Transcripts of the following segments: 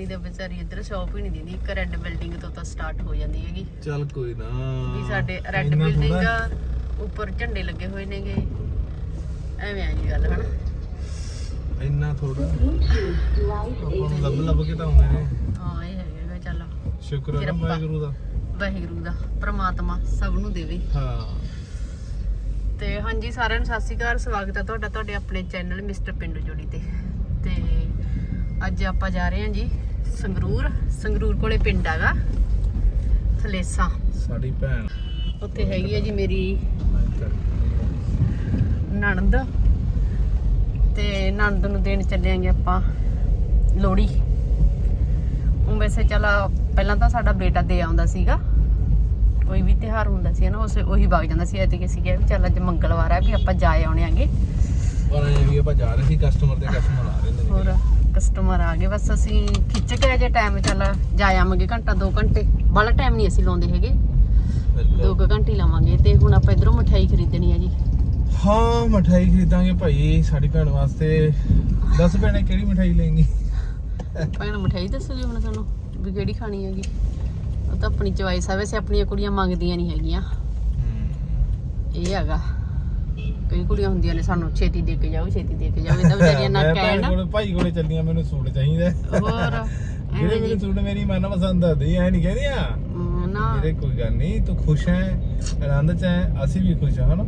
ਆਪਣੀ ਤਾਂ ਵਿਚਾਰੀ ਇੱਧਰ ਸ਼ਾਪ ਹੀ ਨਹੀਂ ਦਿੰਦੀ ਇੱਕ ਰੈੱਡ ਬਿਲਡਿੰਗ ਤੋਂ ਤਾਂ ਸਟਾਰਟ ਹੋ ਜਾਂਦੀ ਹੈਗੀ। ਚੱਲ ਕੋਈ ਨਾ। ਵੀ ਸਾਡੇ ਰੈੱਡ ਇੰਨਾ ਬਿਲਡਿੰਗ ਥੋੜ੍ਹਾ। ਆ ਉੱਪਰ ਝੰਡੇ ਲੱਗੇ ਹੋਏ ਨੇਗੇ। ਐਵੇਂ ਆ ਜੀ ਗੱਲ ਹਨਾ? ਇੰਨਾ ਥੋੜਾ ਆਪਾਂ ਨੂੰ ਲੱਭ ਲੱਭ ਕੇ ਤਾਂ ਆਉਂਦੇ ਨੇ। ਹਾਂ ਇਹ ਹੈਗਾ ਗਾ, ਚੱਲ। ਸ਼ੁਕਰ ਹੈ ਕਿਰਪਾ। ਵਾਹਿਗੁਰੂ ਦਾ। ਵਾਹਿਗੁਰੂ ਦਾ ਪ੍ਰਮਾਤਮਾ ਸਭ ਨੂੰ ਦੇਵੇ। ਹਾਂ। ਤੇ ਹਾਂਜੀ ਸਾਰਿਆਂ ਨੂੰ ਸਤਿ ਸ਼੍ਰੀ ਅਕਾਲ। ਸਵਾਗਤ ਹੈ ਤੁਹਾਡਾ ਤੁਹਾਡੇ ਆਪਣੇ ਚੈਨਲ ਮਿਸਟਰ ਪਿੰਡੂ ਜੋੜੀ ਤੇ। ਤੇ ਅੱਜ ਆਪਾਂ ਜਾ ਰਹੇ ਹਾਂ ਜੀ ਸੰਗਰੂਰ ਸੰਗਰੂਰ ਕੋਲੇ ਪਿੰਡ ਹੈਗਾ। ਥਲੇਸਾ। ਸਾਡੀ ਭੈਣ। ਉੱਥੇ ਹੈਗੀ ਹੈ ਜੀ ਮੇਰੀ ਨਣਦ। ਤੇ ਨਣਦ ਨੂੰ ਦੇਣ ਚੱਲਿਆਂਗੇ ਆਪਾਂ ਲੋੜੀ ਉਹ ਵੈਸੇ ਚੱਲ ਪਹਿਲਾਂ ਤਾਂ ਸਾਡਾ ਬੇਟਾ ਦੇ ਆਉਂਦਾ ਸੀਗਾ। ਕੋਈ ਵੀ ਤਿਉਹਾਰ ਹੁੰਦਾ ਸੀ ਨਾ ਉਸੇ ਉਹੀ ਵਗ ਜਾਂਦਾ ਸੀ। ਐਤਕੀ ਅਸੀਂ ਕਿਹਾ ਵੀ ਚੱਲ ਅੱਜ ਮੰਗਲਵਾਰ ਹੈ ਵੀ ਆਪਾਂ ਜਾ ਆਉਣੇ ਆਂਗੇ। ਪਰ ਇਹ ਵੀ ਆਪਾਂ ਜਾ ਰਹੇ ਸੀ ਕਸਟਮਰ ਦੇ ਕਸਟਮਰ ਆ ਰਹੇ ਨੇ ਹੋਰ? ਕਸਟਮਰ ਆ ਗਏ। ਬਸ ਅਸੀਂ ਖਿੱਚ ਕੇ ਜੇ ਟਾਈਮ ਚੱਲ ਜਾ ਆਵਾਂਗੇ ਘੰਟਾ 2 ਘੰਟੇ। ਬਾਹਲਾ ਟਾਈਮ ਨਹੀਂ ਅਸੀਂ ਲਾਉਂਦੇ ਹੈਗੇ। ਦੋ ਕੁ ਘੰਟੇ ਹੀ ਲਾਵਾਂਗੇ। ਤੇ ਹੁਣ ਆਪਾਂ ਇਧਰੋਂ ਮਠਿਆਈ ਖਰੀਦਣੀ ਆ ਜੀ। ਹਾਂ ਮਠਾਈ ਖਰੀਦਾਂਗੇ ਭਾਈ ਸਾਡੀ ਭੈਣ ਵਾਸਤੇ। ਦੱਸ ਭੈਣੇ ਕਿਹੜੀ ਮਠਾਈ ਲੈਂਗੀ ਭੈਣ ਮਠਿਆਈ ਦੱਸੂਗੀ ਹੁਣ ਤੁਹਾਨੂੰ ਵੀ ਕਿਹੜੀ ਖਾਣੀ ਹੈਗੀ? ਉਹ ਤਾਂ ਆਪਣੀ ਚੋਇਸ ਆ ਵੈਸੇ ਆਪਣੀਆਂ ਕੁੜੀਆਂ ਮੰਗਦੀਆਂ ਨਹੀਂ ਹੈਗੀਆਂ। ਇਹ ਹੈਗਾ। ਕਈ ਕੁੜੀਆਂ ਹੁੰਦੀਆਂ ਨੇ ਸਾਨੂੰ ਛੇਤੀ ਦੇ ਕੇ ਜਾਓ ਛੇਤੀ ਦੇ ਕੇ ਜਾਓ ਇਹ ਤਾਂ ਵਿਚਾਰੀਆਂ ਨਾ ਕਹਿਣ ਕੋਲ ਭਾਈ ਕੋਲੇ ਚੱਲੀਆਂ ਮੈਨੂੰ ਸੂਟ ਚਾਹੀਦਾ। ਹੋਰ ਜਿਹੜੇ ਜੀ। ਸੂਟ ਮੇਰੀ ਮਨ ਪਸੰਦ ਆਦੇ ਐ ਨਹੀਂ ਕਹਿੰਦੀਆਂ ਨਾ। ਮੇਰੇ ਕੋਈ ਗੱਲ ਨਹੀਂ ਤੂੰ ਖੁਸ਼ ਹੈ ਆਨੰਦ ਚ ਹੈ ਅਸੀਂ ਵੀ ਖੁਸ਼ ਹਾਂ ਹਨਾ?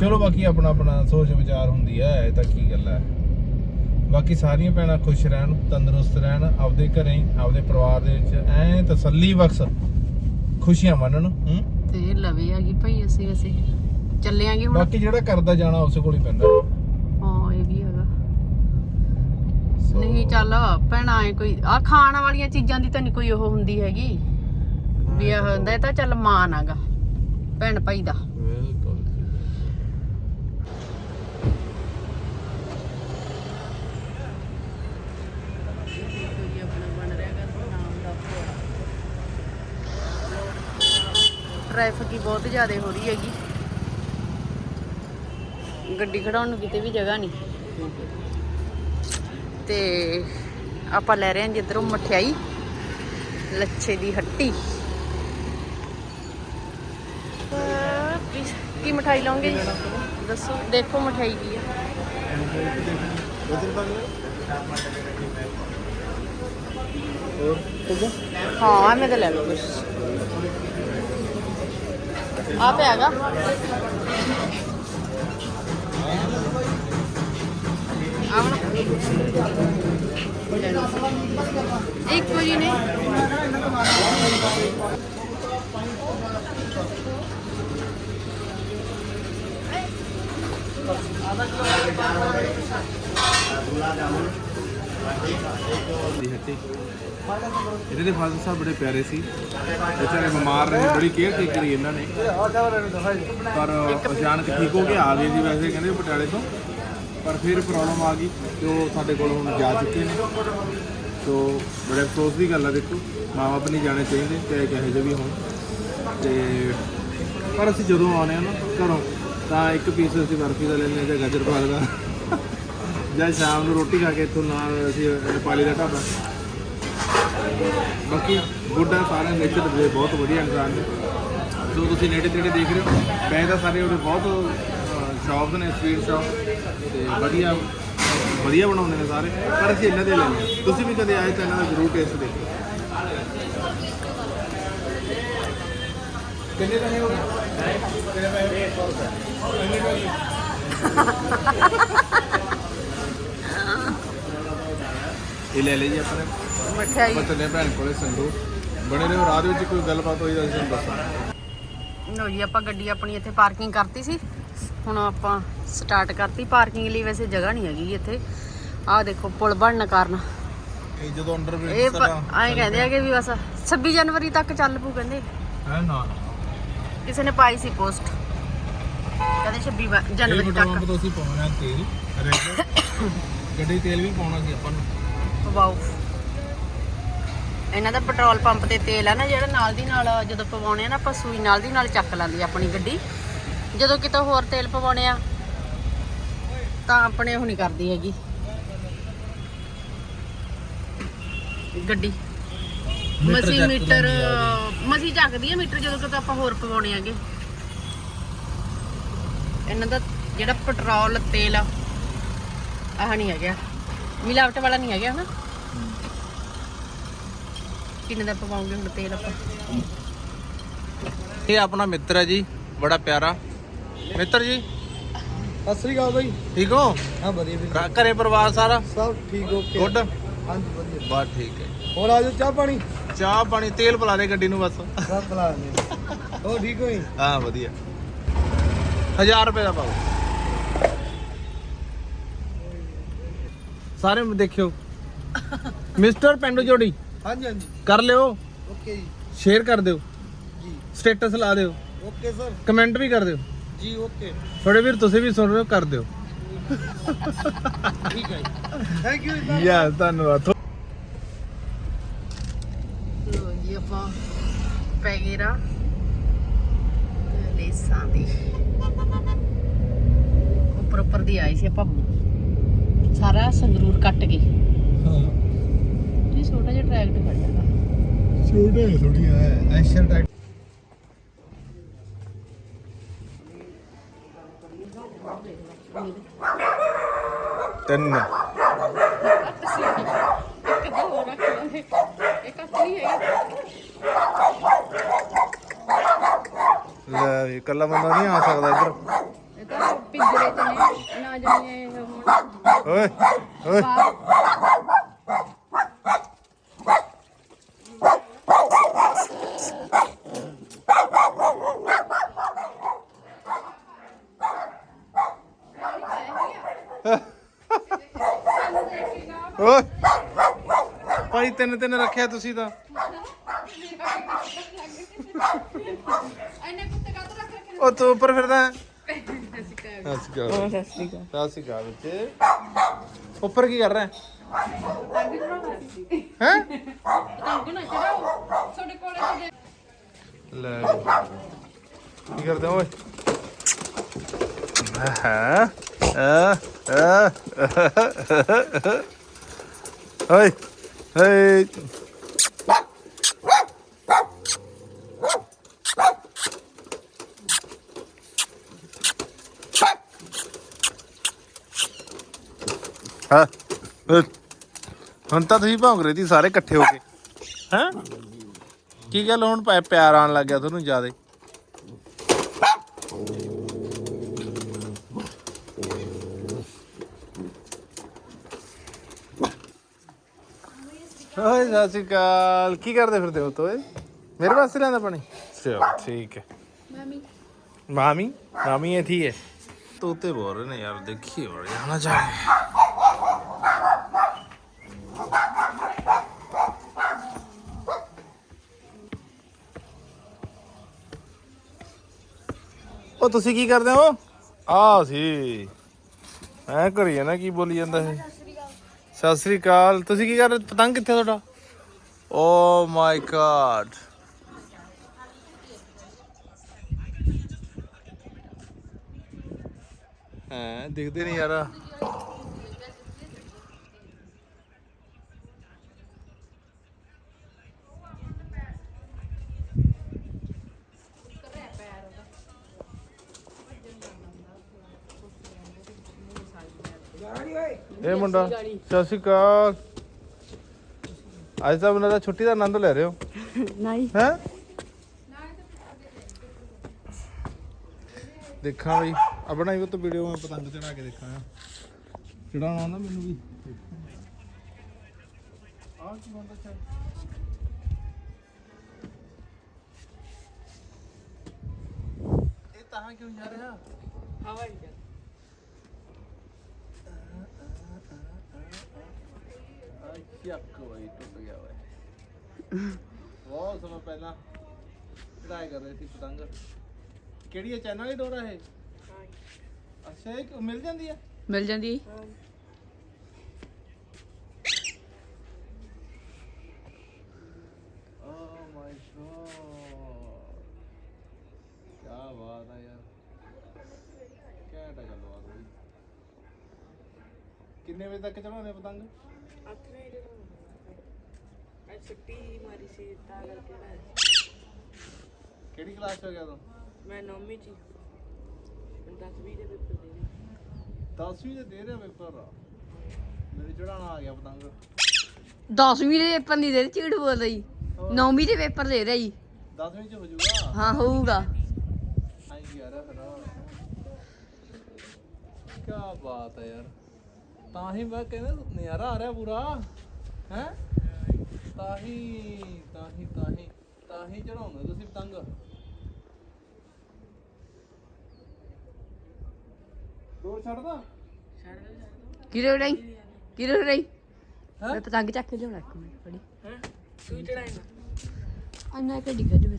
ਚਲੋ ਬਾਕੀ ਆਪਣਾ ਆਪਣਾ ਸੋਚ ਵਿਚਾਰ ਹੁੰਦੀ ਹੈ ਇਹ ਤਾਂ ਕੀ ਗੱਲ ਹੈ ਬਾਕੀ ਸਾਰੀਆਂ ਭੈਣਾਂ ਖੁਸ਼ ਰਹਿਣ ਤੰਦਰੁਸਤ ਰਹਿਣ ਆਪਦੇ ਘਰੇ ਆਪਦੇ ਪਰਿਵਾਰ ਦੇ ਵਿੱਚ ਐ ਤਸੱਲੀ ਬਖਸ਼ ਖੁਸ਼ੀਆਂ ਮੰਨਣ ਹੂੰ? ਤੇ ਲਵੇ ਹੈਗੀ ਭਾਈ ਅਸੀਂ ਵੈਸੇ। ਚੱਲੇ ਆਂਗੇ ਹੁਣ। ਬਾਕੀ ਜਿਹੜਾ ਕਰਦਾ ਜਾਣਾ ਉਸ ਕੋਲ ਹੀ ਪੈਂਦਾ। ਹਾਂ ਇਹ ਵੀ ਹੈਗਾ। ਨਹੀਂ ਚੱਲ ਭੈਣਾ ਐ ਕੋਈ ਆ ਖਾਣ ਵਾਲੀਆਂ ਚੀਜ਼ਾਂ ਦੀ ਤਾਂ ਨਹੀਂ ਕੋਈ ਉਹ ਹੁੰਦੀ ਹੈਗੀ। ਵੀ ਇਹ ਹੁੰਦਾ ਇਹ ਤਾਂ ਚੱਲ ਮਾਨ ਹੈਗਾ ਭੈਣ ਭਾਈ ਦਾ। ਟ੍ਰੈਫਿਕ ਹੀ ਬਹੁਤ ਜ਼ਿਆਦਾ ਹੋ ਰਹੀ ਹੈਗੀ। ਗੱਡੀ ਖੜਾਉਣ ਨੂੰ ਕਿਤੇ ਵੀ ਜਗ੍ਹਾ ਨਹੀਂ। ਤੇ ਆਪਾਂ ਲੈ ਰਹੇ ਹਾਂ ਜਿੱਧਰੋਂ ਮਠਿਆਈ, ਲੱਛੇ ਦੀ ਹੱਟੀ। ਕੀ ਮਠਾਈ ਲਓਗੇ ਦੱਸੋ, ਦੇਖੋ ਮਠਾਈ ਕੀ ਹੈ ਹਾਂ ਮੈਂ ਤਾਂ ਲੈ ਲਓ ਕੁਛ। ਆ ਇੱਕ ਹੈਗਾ ਆਵਣਾ ਇੱਕੋ ਜੀ ਨੇ ਦੀ ਇਹਦੇ ਦੇ ਫਾਦਰ ਸਾਹਿਬ ਬੜੇ ਪਿਆਰੇ ਸੀ। ਵਿਚਾਰੇ ਬਿਮਾਰ ਰਹੇ, ਬੜੀ ਕੇਅਰ ਟੇਕ ਕਰੀ ਇਹਨਾਂ ਨੇ। ਪਰ ਅਚਾਨਕ ਠੀਕ ਹੋ ਕੇ ਆ ਗਏ ਜੀ ਵੈਸੇ ਕਹਿੰਦੇ ਪਟਿਆਲੇ ਤੋਂ। ਪਰ ਫਿਰ ਪ੍ਰੋਬਲਮ ਆ ਗਈ ਤੇ ਉਹ ਸਾਡੇ ਕੋਲ ਹੁਣ ਜਾ ਚੁੱਕੇ ਨੇ। ਸੋ ਬੜੇ ਅਫਸੋਸ ਦੀ ਗੱਲ ਆ ਦੇਖੋ ਮਾਂ ਬਾਪ ਨਹੀਂ ਜਾਣੇ ਚਾਹੀਦੇ, ਚਾਹੇ ਕਹੇ ਜਿਹੇ ਵੀ ਹੋਣ। ਤੇ ਪਰ ਅਸੀਂ ਜਦੋਂ ਆਉਂਦੇ ਆ ਨਾ ਘਰੋਂ, ਤਾਂ ਇੱਕ ਪੀਸ ਅਸੀਂ ਬਰਫੀ ਦਾ ਲੈਂਦੇ ਹਾਂ ਜਾਂ ਗਾਜਰ ਪਾਲ ਦਾ। ਜਾਂ ਸ਼ਾਮ ਨੂੰ ਰੋਟੀ ਖਾ ਕੇ ਇੱਥੋਂ ਨਾਲ ਅਸੀਂ ਨੇਪਾਲੀ ਦਾ ਢਾਬਾ। ਬਾਕੀ ਗੁੱਡ ਹੈ ਸਾਰੇ ਨੇਚਰ ਦੇ ਬਹੁਤ ਵਧੀਆ ਇਨਸਾਨ ਨੇ। ਸੋ ਤੁਸੀਂ ਨੇੜੇ ਤੇੜੇ ਦੇਖ ਰਹੇ ਹੋ ਵੈਸੇ ਤਾਂ ਸਾਰੇ ਉਹਦੇ ਬਹੁਤ ਸ਼ਾਪਸ ਨੇ ਸਵੀਟ ਸ਼ਾਪ ਤੇ ਵਧੀਆ ਵਧੀਆ ਬਣਾਉਂਦੇ ਨੇ ਸਾਰੇ, ਪਰ ਅਸੀਂ ਇਹਨਾਂ ਦੇ ਲੈਂਦੇ ਹਾਂ। ਤੁਸੀਂ ਵੀ ਕਦੇ ਆਏ ਤਾਂ ਇਹਨਾਂ ਦਾ ਜ਼ਰੂਰ ਟੇਸਟ ਦੇਖੋ। ਕਿੰਨੇ ਪੈਸੇ ਹੋ ਗਏ? ਕਿੰਨੇ ਪੈਸੇ? ਇਹ ਲੈ ਲਈ ਆਪਣੇ। ਮਠਿਆਈ। ਚੱਲੇ ਭੈਣ ਕੋਲੇ ਸੰਧੂ। ਬਣੇ ਰਹੋ ਰਾਹ ਦੇ ਵਿੱਚ ਕੋਈ ਗੱਲਬਾਤ ਹੋਈ ਤਾਂ ਅਸੀਂ ਤੁਹਾਨੂੰ ਦੱਸਾਂਗੇ। ਲੋ ਜੀ ਆਪਾਂ ਗੱਡੀ ਆਪਣੀ ਇੱਥੇ ਪਾਰਕਿੰਗ ਕਰਤੀ ਸੀ। ਹੁਣ ਆਪਾਂ ਸਟਾਰਟ ਕਰਤੀ ਪਾਰਕਿੰਗ ਲਈ। ਵੈਸੇ ਜਗ੍ਹਾ ਨਹੀਂ ਹੈਗੀ ਇੱਥੇ। ਆਹ ਦੇਖੋ ਪੁਲ ਬਣਨ ਕਾਰਨ। ਇਹ ਜਦੋਂ ਅੰਡਰ ਇਹ ਐਂ ਕਹਿੰਦੇ ਆ ਕਿ ਵੀ ਬਸ 26 ਜਨਵਰੀ ਤੱਕ ਚੱਲ ਪੂ ਕਹਿੰਦੇ। ਹੈ ਨਾ। ਕਿਸੇ ਨੇ ਪਾਈ ਸੀ ਪੋਸਟ। ਕਹਿੰਦੇ 26 ਵਾ- ਇਹ ਜਨਵਰੀ ਤੱਕ। ਅਸੀਂ ਪਾਉਣਾ ਤੇਲ ਰੈਗੂਲਰ। ਗੱਡੀ ਤੇਲ ਵੀ ਪਾਉਣਾ ਸੀ ਆਪਾਂ ਨੂੰ। ਵਾਓ ਇਹਨਾਂ ਦਾ ਪੈਟਰੋਲ ਪੰਪ ਤੇ ਤੇਲ ਆ ਨਾ ਜਿਹੜਾ ਨਾਲ ਦੀ ਨਾਲ ਜਦੋਂ ਪਵਾਉਣੇ ਆ ਨਾ ਆਪਾਂ ਸੂਈ ਨਾਲ ਦੀ ਨਾਲ ਚੱਕ ਲੈਂਦੀ ਆਪਣੀ ਗੱਡੀ। ਜਦੋਂ ਕਿਤੇ ਹੋਰ ਤੇਲ ਪਵਾਉਣੇ ਆ ਤਾਂ ਆਪਣੇ ਉਹ ਨਹੀਂ ਕਰਦੀ ਹੈਗੀ। ਗੱਡੀ। ਮਸੀ ਮੀਟਰ ਮਸੀ ਚੱਕਦੀ ਆ ਮੀਟਰ ਜਦੋਂ ਕਿਤੇ ਆਪਾਂ ਹੋਰ ਪਵਾਉਣੇ ਆਗੇ ਇਹਨਾਂ ਦਾ ਜਿਹੜਾ ਪੈਟਰੋਲ ਤੇਲ ਆ ਆਹ ਨਹੀਂ ਹੈਗਾ। ਮਿਲਾਵਟ ਵਾਲਾ ਨਹੀਂ ਹੈਗਾ ਹਨਾ? ਕਿੰਨੇ ਦਾ ਪਵਾਉਂਗੇ ਹੁਣ ਤੇਲ ਆਪਾਂ? ਇਹ ਆਪਣਾ ਮਿੱਤਰ ਹੈ ਜੀ ਬੜਾ ਪਿਆਰਾ। ਮਿੱਤਰ ਜੀ ਸਤਿ ਸ੍ਰੀ ਅਕਾਲ ਬਾਈ। ਠੀਕ ਹੋ? ਹਾਂ ਵਧੀਆ ਘ- ਘਰੇ ਪਰਿਵਾਰ ਸਾਰਾ? ਸਭ ਠੀਕ ਓਕੇ ਗੁੱਡ? ਹਾਂਜੀ ਵਧੀਆ। ਬਸ ਠੀਕ ਹੈ। ਹੋਰ ਆਜੋ ਚਾਹ ਪਾਣੀ? ਚਾਹ ਪਾਣੀ ਤੇਲ ਪਿਲਾ ਦੇ ਗੱਡੀ ਨੂੰ ਬਸ। ਸਭ ਬੁਲਾ ਲੈ ਹੋ ਠੀਕ ਹੋਈ ਹਾਂ ਵਧੀਆ। 1000 ਰੁਪਏ ਦਾ ਪਾਓ। ਸਾਰੇ ਦੇਖਿਓ। ਮਿਸਟਰ ਪਿੰਡੂ ਜੋੜੀ। ਹਾਂਜੀ ਹਾਂਜੀ। ਕਰ ਲਿਓ। ਓਕੇ ਜੀ। ਸ਼ੇਅਰ ਕਰ ਦਿਓ। ਜੀ। ਸਟੇਟਸ ਲਾ ਦਿਓ। Okay sir. ਕਮੈਂਟ ਵੀ ਕਰ ਦਿਓ। ਜੀ ਓਕੇ। ਥੋੜੇ ਵੀਰ ਤੁਸੀਂ ਵੀ ਸੁਣ ਰਹੇ ਹੋ ਕਰ ਦਿਓ। ਠੀਕ ਹੈ ਥੈਂਕ ਯੂ ਯਾ ਧੰਨਵਾਦ। ਲੋ ਜੀ ਆਪਾਂ ਪੈ ਗਏ ਰਾ ਲੇਸਾਂ ਦੀ। ਉੱਪਰ ਉੱਪਰ ਦੀ ਆਈ ਸੀ ਆਪਾਂ। ਸਾਰਾ ਸੰਗਰੂਰ ਕੱਟ ਗਏ ਹਾਂ। ਜੀ ਛੋਟਾ ਜਿਹਾ ਟਰੈਕਟ ਖੜਿਆਗਾ ਛੋਟੇ ਥੋੜੀ ਹੈ ਐਸ਼ਰ ਟੈਕ ਤਿੰਨ। ਹੋ ਇਹ ਲੈ ਵੀ ਇਕੱਲਾ ਬੰਦਾ ਨਹੀਂ ਆ ਸਕਦਾ ਇੱਧਰ ਇਹ ਤਾਂ ਪਿੰਜਰੇ ਚ ਨੇ ਨਾ ਜਾਣੇ ਹੁਣ ਓਏ ਓਏ। ਓਏ ਭਾਈ ਤਿੰਨ ਤਿੰਨ ਰੱਖਿਆ ਤੁਸੀਂ ਤਾਂ। ਉਹ ਤੂੰ ਉੱਪਰ ਫਿਰਦਾ ਹੈ। ਸਤਿ ਸ਼੍ਰੀ ਅਕਾਲ। ਸਤਿ ਸ਼੍ਰੀ ਅਕਾਲ। ਸਤਿ ਸ਼੍ਰੀ ਅਕਾਲ ਬੱਚੇ ਉੱਪਰ ਕੀ ਕਰ ਰਿਹਾ? ਹੈ? ਨਾ ਲੈ ਵੀ। ਕੀ ਕਰਦੇ ਹੋ ਓਏ? ਹਾਂ। ਆ ਓਏ ਹੇ ਹਾਂ। ਹੁਣ ਤਾਂ ਤੁਸੀਂ ਭੌਂਕ ਰਹੇ ਸੀ ਸਾਰੇ ਇਕੱਠੇ ਹੋ ਕੇ। ਹੈਂ? ਕੀ ਗੱਲ ਹੁਣ ਪੈ- ਪਿਆਰ ਆਉਣ ਲੱਗ ਗਿਆ ਤੁਹਾਨੂੰ ਜਿਆਦੇ? ਓਏ ਸਤਿ ਸ਼੍ਰੀ ਅਕਾਲ। ਕੀ ਕਰਦੇ ਫਿਰਦੇ ਹੋ ਤੋਏ ਮੇਰੇ ਵਾਸਤੇ ਲਿਆਂਦਾ ਪਾਣੀ? ਚਲੋ ਠੀਕ ਹੈ। ਮਾਮੀ। ਮਾਮੀ? ਮਾਮੀ ਇੱਥੇ ਹੈ ਤੋਤੇ ਬੋਲ ਰਹੇ ਨੇ ਯਾਰ ਦੇਖੀ ਹੋ ਰਿਹਾ ਨਾ ਤੁਸੀਂ ਕੀ ਕਰਦੇ ਹੋ? ਆ ਸੀ ਐ ਕਰੀ ਨਾ ਕੀ ਬੋਲੀ ਜਾਂਦਾ ਹੈ ਸਤਿ ਸ੍ਰੀ ਅਕਾਲ। ਤੁਸੀਂ ਕੀ ਕਰ ਰਹੇ ਪਤੰਗ ਕਿੱਥੇ ਤੁਹਾਡਾ? ਓ ਮਾਈ ਗॉड ਹਾਂ ਦਿਖਦੇ ਨਹੀਂ ਯਾਰ। ਇਹ ਮੁੰਡਾ ਸਤਿ ਸ਼੍ਰੀ ਅਕਾਲ। ਅੱਜ ਤਾਂ ਬੰਦਾ ਛੁੱਟੀ ਦਾ ਆਨੰਦ ਲੈ ਰਹੇ ਹੋ। ਨਹੀਂ। ਹੈ? ਦੇਖਾਂ ਬਈ ਆਪਣਾ ਹੀ ਉਹ ਤਾਂ ਵੀਡੀਓ ਮੈਂ ਪਤੰਗ ਚੜਾ ਕੇ ਦੇਖਾਂ। ਚੜਾਉਣਾ ਆਉਂਦਾ ਮੈਨੂੰ ਵੀ। ਆਹ ਕੀ ਬੰਦਾ ਚੱਲ। ਇਹ ਤਾਂ ਕਿਉਂ ਜਾ ਰਿਹਾ? ਹਵਾਈ ਚੱਕ ਬਈ ਟੁੱਟ ਗਿਆ ਓਏ ਬਹੁਤ ਸਮਾਂ ਪਹਿਲਾਂ ਚੜਾਈ ਕਰ ਰਹੇ ਸੀ ਪਤੰਗ। ਕਿਹੜੀ ਹੈ ਚੈਨਲ ਵਾਲੀ ਡੋਰਾ ਇਹ ਅੱਛਾ ਇਹ ਕਿ- ਮਿਲ ਜਾਂਦੀ ਹੈ ਮਿਲ ਜਾਂਦੀ। ਓ ਮਾਈ ਗॉड ਕੀ ਬਾਤ ਹੈ ਯਾਰ। ਕਿਆ ਟਾ ਗੱਲ ਬਾਤ ਹੋਈ ਕਿੰਨੇ ਵਜੇ ਤੱਕ ਚੜਾਉਣੇ ਪਤੰਗ? ਛੁੱਟੀ ਮਾਰੀ ਸੀ ਤਾਂ ਕਰਕੇ ਨਾ ਕਿਹੜੀ ਕਲਾਸ ਚ ਹੋ ਗਿਆ ਤੂੰ? ਮੈਂ ਨੌਵੀਂ ਚ 10ਵੀਂ ਦੇ ਪੇਪਰ ਦੇ ਰਹੀ। 10ਵੀਂ ਦੇ ਦੇ ਰਿਹਾ ਪੇਪਰ? ਮੇਰੇ ਚੜਾਣਾ ਆ ਗਿਆ ਪਤੰਗ। 10ਵੀਂ ਦੇ ਪੇਪਰ ਨਹੀਂ ਦੇ ਰਹੀ ਝੂਠ ਬੋਲ ਰਹੀ। 9ਵੀਂ ਦੇ ਪੇਪਰ ਦੇ ਰਹੀ। 10ਵੀਂ ਚ ਹੋ ਜਾਊਗਾ ਹਾਂ ਹੋਊਗਾ। ਆਈ ਯਾਰ ਕੀ ਬਾਤ ਹੈ ਯਾਰ। ਤਾਂ ਹੀ ਮੈਂ ਕਹਿੰਦਾ ਨਜ਼ਾਰਾ ਆ ਰਿਹਾ ਪੂਰਾ ਹੈ? ਤਾਂ ਹੀ ਤਾਂ ਹੀ ਤਾਂ ਹੀ ਤਾਂ ਹੀ ਚੜਾਉਂਦੇ ਤੁਸੀਂ ਪਤੰਗ। ਦੋ ਛੱਡਦਾ? ਕਿਰੇ ਉਡਾਈ ਕਿਰੇ ਉਡਾਈ ਹੈਂ? ਮੈਂ ਪਤੰਗ ਚੱਕ ਕੇ ਲਿਆਉਣਾ ਇੱਕ ਮਿੰਟ ਫੜੀ। ਹੈ? ਤੂੰ ਚੜਾਏਗਾ ਅੰਨਾ ਕਿ ਡਿੱਗਾ ਜਵੇ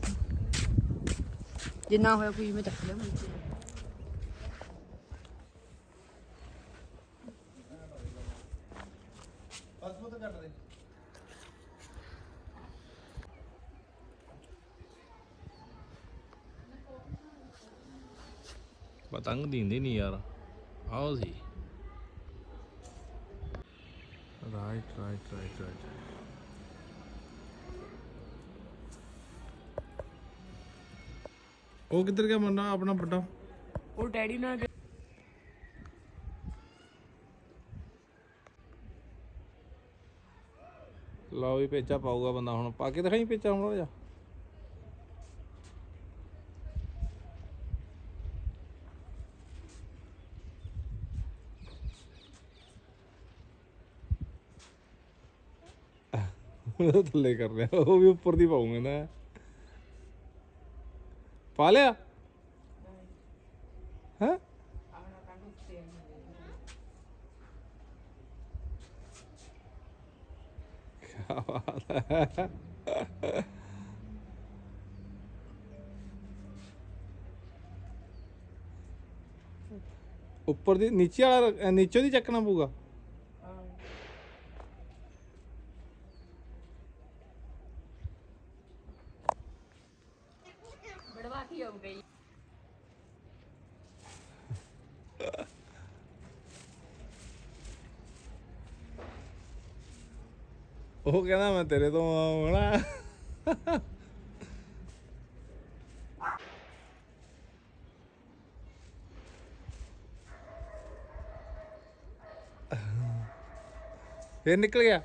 ਜਿੰਨਾ ਹੋਇਆ ਕੋਈ ਮੈਂ ਚੱਕ ਲਿਆਵਾਂਗੀ ਬਸ ਉਹ ਤਾਂ ਕੱਟ ਦੇ ਪਤੰਗ ਦਿੰਦੇ ਨਹੀਂ ਯਾਰ। ਆਓ ਸੀ ਰਾਈਟ ਰਾਈਟ ਰਾਈਟ ਰਾਈਟ ਉਹ ਕਿੱਧਰ ਗਿਆ ਮੁੰਡਾ ਆਪਣਾ ਵੱਡਾ? ਉਹ ਡੈਡੀ ਨਾਲ ਗਿਆ- ਲਓ ਵੀ ਪੇਚਾ ਪਾਊਗਾ ਬੰਦਾ ਹੁਣ। ਪਾ ਕੇ ਦਿਖਾਈ ਪੇਚਾ ਹੁਣ ਜਾ। ਉਹ ਥੱਲੇ ਕਰ ਰਿਹਾ। ਉਹ ਵੀ ਉੱਪਰ ਦੀ ਪਾਉਂਗਾ ਨਾ। ਪਾ ਲਿਆ? ਹੈ? ਉੱਪਰ ਦੀ ਨੀਚੇ ਵਾਲਾ ਰ- ਨੀਚੋਂ ਦੀ ਚੱਕਣਾ ਪਊਗਾ ਬੜਵਾ ਕੀ ਹੋ ਗਈ ਉਹ ਕਹਿੰਦਾ ਮੈਂ ਤੇਰੇ ਤੋਂ ਆਉਣਾ। ਫੇਰ ਨਿਕਲ ਗਿਆ।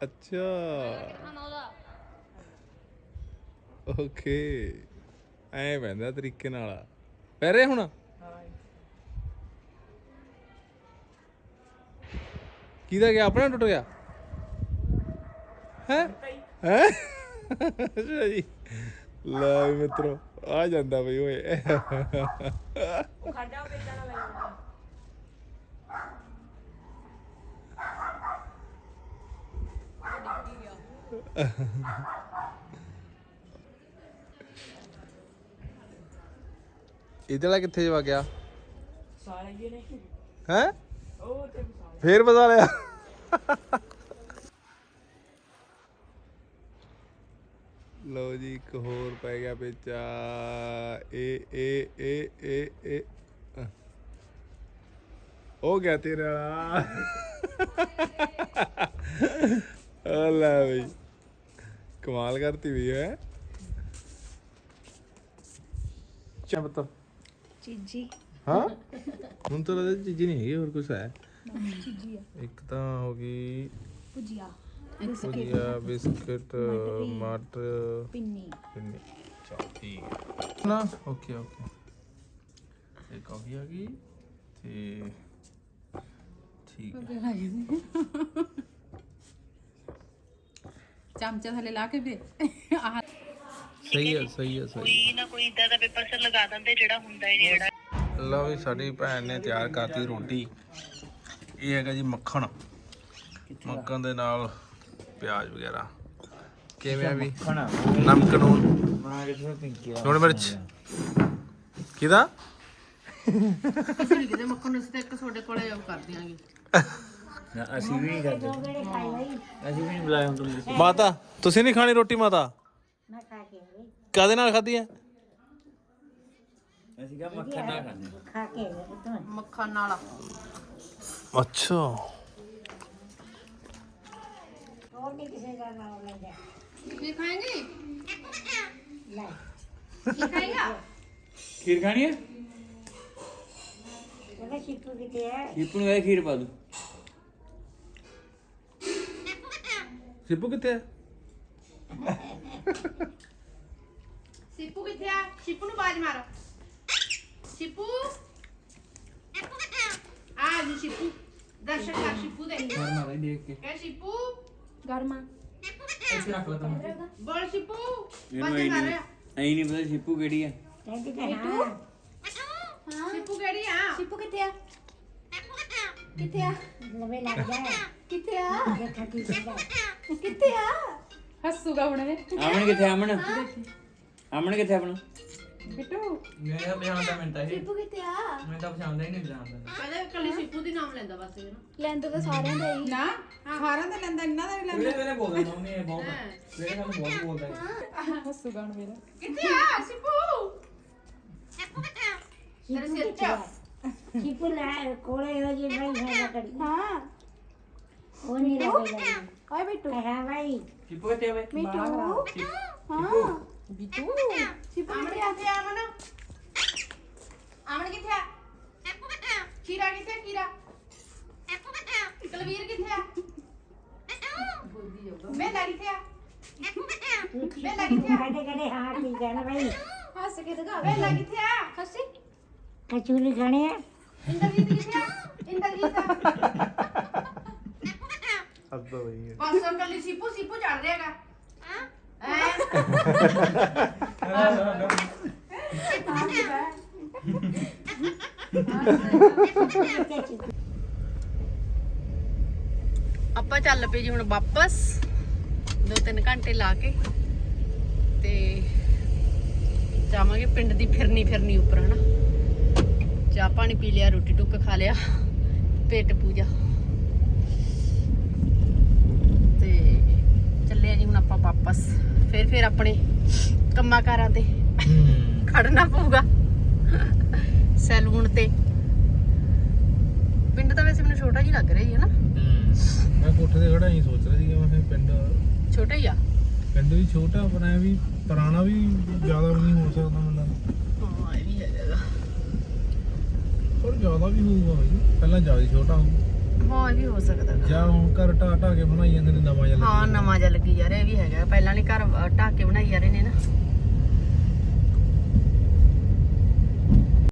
ਅੱਛਾ। ਓਕੇ। ਐ ਪੈਂਦਾ ਤਰੀਕੇ ਨਾਲ। ਪੈ ਰਿਹਾ ਹੁਣ? ਕਿਹਦਾ ਗਿਆ? ਆਪਣਾ ਟੁੱਟ ਗਿਆ? ਹੈ? ਹੈ? ਅੱਛਾ ਜੀ। ਲੈ ਮਿੱਤਰੋ, ਆ ਜਾਂਦਾ ਬਈ ਓਏ। ਉਹ ਖਾਡਾ ਪੇਚਾ ਨਾਲ ਲੈ ਜਾਂਦਾ ਇਹਦੇ ਕਿੱਥੇ ਜਵਾ ਗਿਆ? ਸਾਲੇ ਜੀ ਨੇ। ਹੈ? ਉਹ ਤੇ ਫੇਰ ਬਤਾ ਲਿਆ। ਲਓ ਜੀ ਇੱਕ ਹੋਰ ਪੈ ਗਿਆ ਪੇਚਾ। ਏ ਏ ਏ ਏ ਏ। ਹੋ ਗਿਆ ਤੇਰਾ ਆ ਲੈ ਬਈ। ਕਮਾਲ ਕਰਤੀ ਵੀ ਹੈ। ਚਾ ਬਤਾ ਚੀਜੀ। ਹਾਂ? ਹੁਣ ਤਾਂ ਲੱਗਦਾ ਚੀਜ਼ੀ ਨਹੀਂ ਹੈਗੀ ਹੋਰ ਕੁਝ ਹੈ। ਇੱਕ ਤਾਂ ਹੋ ਗਈ ਭੁਜੀਆ। ਭੁਜੀਆ ਬਿਸਕਟ ਮਟਰ। ਪਿੰਨੀ। ਪਿੰਨੀ। ਚਲ ਠੀਕ ਹੈ। ਨਾ ਓਕੇ ਓਕੇ। ਇਹ ਕਾਫੀ ਆ ਗਈ। ਤੇ ਠੀਕ ਹੈ। ਚਮਚਾ ਥੱਲੇ ਲਾ ਕੇ ਦੇ। ਆਹ। ਸਹੀ ਹੈ ਸਹੀ ਹੈ ਸਹੀ ਕੋਈ ਨਾ ਕੋਈ ਇਦਾਂ ਦਾ ਪੇਪਰ ਸਰ ਲਗਾ ਦਿੰਦੇ ਜਿਹੜਾ ਹੁੰਦਾ ਹੀ ਨਹੀਂ ਜਿਹੜਾ। ਲਓ ਵੀ ਸਾਡੀ ਭੈਣ ਨੇ ਤਿਆਰ ਕਰਤੀ ਰੋਟੀ। ਇਹ ਹੈਗਾ ਜੀ ਮੱਖਣ। ਮੱਖਣ ਦੇ ਨਾਲ ਪਿਆਜ਼ ਵਗੈਰਾ। ਕਿਵੇਂ ਆ ਵੀ? ਨਮਕ ਨੂਨ ਲੂਣ ਮਿਰਚ। ਕਿਹਦਾ? ਕਿਸੇ ਨਹੀਂ ਕਿਤੇ ਮੱਖਣ ਨੂੰ ਤਾਂ ਇੱਕ ਤੁਹਾਡੇ ਕੋਲੇ ਉਹ ਕਰ ਦਿਆਂਗੇ। ਅਸੀਂ ਵੀ ਨਹੀਂ ਕਰਦੇ। ਅਸੀਂ ਵੀ ਨਹੀਂ ਬੁਲਾਇਆ ਤੁਹਾਨੂੰ ਮਾਤਾ ਤੁਸੀਂ ਨਹੀਂ ਖਾਣੀ ਰੋਟੀ ਮਾਤਾ? ਕੇ ਕਾਦੇ ਨਾਲ ਖਾਧੀ ਆ? ਅਸੀਂ ਕਾ ਮੱਖਣ ਨਾਲ ਖਾਣੇ ਖਾ ਕੇ ਆਏ ਪੁੱਤ ਹੁਣ। ਮੱਖਣ ਨਾਲ। ਅੱਛਾ। ਹੋਰ ਨਹੀਂ ਕਿਸੇ ਦਾ ਨਾਮ ਲੈਂਦਾ। ਕੀ ਖਾਏਂਗੀ? ਲੈ। ਕੀ ਖਾਏਗਾ? ਖੀਰ ਖਾਣੀ ਹੈ ਉਹਨੇ ਸ਼ਿਕੂ ਕਿਤੇ ਹੈ ਦੀਪੂ ਨੂੰ ਇਹ ਖੀਰ ਪਾ ਦੂ। ਸਿੱਪੂ ਕਿੱਥੇ ਹੈ ਸਿੱਪੂ ਕਿੱਥੇ ਆ? ਸਿੱਪੂ ਨੂੰ ਬਾਜ ਮਾਰੋ। ਸਿੱਪੂ? ਆ ਜੀ ਸਿੱਪੂ। ਦਰਸ਼ਕ ਆ ਸਿੱਪੂ ਦੇ। ਕਰਨਾ ਬਈ ਦੇਖ ਕੇ। ਕਹ ਸਿੱਪੂ। ਗਰਮਾ ਇੱਥੇ ਰੱਖ ਲੈ ਤੂੰ। ਬੋਲ ਸਿੱਪੂ। ਇਹਨੂੰ ਐਂ ਨਹੀਂ ਐਂ ਨਹੀਂ ਪਤਾ ਸਿੱਪੂ ਕਿਹੜੀ ਆ। ਸਿੱਪੂ ਸਿੱਪੂ ਕਿਹੜੀ ਆ? ਸਿੱਪੂ ਕਿੱਥੇ ਆ? ਕਿੱਥੇ ਆ? ਲਵੇ ਲੱਗ ਜਾ ਕਿੱਥੇ ਆ? ਦੇਖਾ ਕੀ ਕਿੱਥੇ ਆ? ਹੱਸੂਗਾ ਹੁਣ ਇਹ। ਆਮਣ ਕਿੱਥੇ ਆਮਣ? ਅਮਨ ਕਿੱਥੇ ਆਪਣਾ? ਬਿੱਟੂ। ਮੈਂ ਤਾਂ ਪਛਾਣਦਾ ਮੈਂ ਤਾਂ ਇਹ। ਕਿਤੇ ਆ? ਮੈਂ ਤਾਂ ਪਛਾਣਦਾ ਹੀ ਨਹੀਂ ਪਛਾਣਦਾ। ਪਹਿਲਾਂ ਕੱਲੀ ਸਿੱਪੂ ਦੀ ਨਾਮ ਲੈਂਦਾ ਬਸ ਇਹ ਨਾ ਲੈਂਦਾ ਤਾਂ ਸਾਰਿਆਂ ਦਾ ਹੀ। ਨਾ ਹਾਰਾਂ ਦਾ ਲੈਂਦਾ ਇਹਨਾਂ ਦਾ ਵੀ ਲੈਂਦਾ। ਮੇਰੇ ਮੇਰੇ ਬੋਲਦਾ ਨਾ ਉਹਨੇ ਬਹੁਤ ਮੇਰੇ ਨਾਲ ਬਹੁਤ ਬੋਲਦਾ ਹੈ। ਹੱਸੂ ਗਾਣ ਮੇਰਾ। ਕਿੱਥੇ ਆ ਸਿੱਪੂ? ਤੇਰੇ ਸਿਰ ਚ ਚਿਪੂ ਲੈ ਕੋਲੇ ਇਹਦਾ ਜੀ ਭਾਈ ਹੈ ਕੜੀ ਹਾਂ। ਉਹ ਨਹੀਂ ਰਹੇਗਾ ਓਏ ਬਿੱਟੂ। ਹਾਂ ਭਾਈ ਚਿੱਪੂ ਕਿੱਥੇ ਆ ਬਈ? ਮਿੱਟੂ। ਹਾਂ। ਬਿੱਟੂ ਸ਼ਿਪੂ ਕਿੱਥੇ ਆ ਤੇ ਆਮਨ ਆਮਨ ਕਿੱਥੇ ਆ ਖੀਰਾ ਕਿੱਥੇ ਆ ਖੀਰਾ ਕਲਵੀਰ ਕਿੱਥੇ ਆ ਮੇਲਾ ਕਿੱਥੇ ਆ ਮੇਲਾ ਕਿੱਥੇ ਆ ਕਦੇ ਕਦੇ ਹਾਂ ਠੀਕ ਹੈ ਨਾ ਭਾਈ ਹੱਸ ਕੇ ਦਿਖਾ ਮੇਲਾ ਕਿੱਥੇ ਆ ਹੱਸੀ ਕਚੂਰੀ ਖਾਣੇ ਆ ਇੰਦਰਜੀਤ ਕਿੱਥੇ ਆ ਇੰਦਰਜੀਤ ਅੱਦਾ ਬਈ ਬਸ ਉਹ ਕੱਲੀ ਸੀਪੂ ਸੀਪੂ ਚੜ ਰਿਹਾਗਾ ਹਾਂ ਆਪਾਂ ਚੱਲ ਪਏ ਜੀ ਹੁਣ ਵਾਪਸ। 2-3 ਘੰਟੇ ਲਾ ਕੇ ਤੇ ਜਾਵਾਂਗੇ ਪਿੰਡ ਦੀ ਫਿਰਨੀ ਫਿਰਨੀ ਉੱਪਰ, ਹਨਾ। ਚਾਹ ਪਾਣੀ ਪੀ ਲਿਆ, ਰੋਟੀ ਟੁੱਕ ਖਾ ਲਿਆ, ਪੇਟ ਪੂਜਾ ਤੇ ਚੱਲੇ ਆ ਜੀ ਹੁਣ ਆਪਾਂ ਵਾਪਸ। ਫਿਰ ਫਿਰ ਆਪਣੇ ਕੰਮਾਂ ਕਾਰਾਂ ਤੇ ਖੜਨਾ ਪਊਗਾ। ਸੈਲੂਨ ਤੇ। ਪਿੰਡ ਤਾਂ ਵੈਸੇ ਮੈਨੂੰ ਛੋਟਾ ਜਿਹਾ ਲੱਗ ਰਿਹਾ ਜੀ ਹਨਾ ਮੈਂ ਕੋਠੇ ਤੇ ਖੜਾ ਹੀ ਸੋਚ ਰਿਹਾ ਸੀ ਕਿ ਮੈਂ ਪਿੰਡ ਛੋਟਾ ਹੀ ਆ। ਪਿੰਡ ਵੀ ਛੋਟਾ ਪਰ ਐ ਵੀ ਪੁਰਾਣਾ ਵੀ ਜ਼ਿਆਦਾ ਨਹੀਂ ਹੋ ਸਕਦਾ ਬੰਦਾ ਹਾਂ ਇਹ ਵੀ ਹੈਗਾ। ਪਰ ਜ਼ਿਆਦਾ ਵੀ ਹੋਊਗਾ ਪਹਿਲਾਂ ਜ਼ਿਆਦਾ ਛੋਟਾ ਹੋਊ ਹਾਂ ਇਹ ਵੀ ਹੋ ਸਕਦਾ ਗਾ। ਬਣਾਈ ਜਾਂਦੇ ਨੇ ਨਵਾਂ ਜਿਹਾ ਹਾਂ ਨਵਾਂ ਜਿਹਾ ਲੱਗੀ ਜਾ ਰਿਹਾ ਇਹ ਵੀ ਹੈਗਾ। ਪਹਿਲਾਂ ਵਾਲੇ ਘਰ ਅਹ, ਢਾਹ ਕੇ ਬਣਾਈ ਜਾ ਰਹੇ ਨੇ ਨਾ।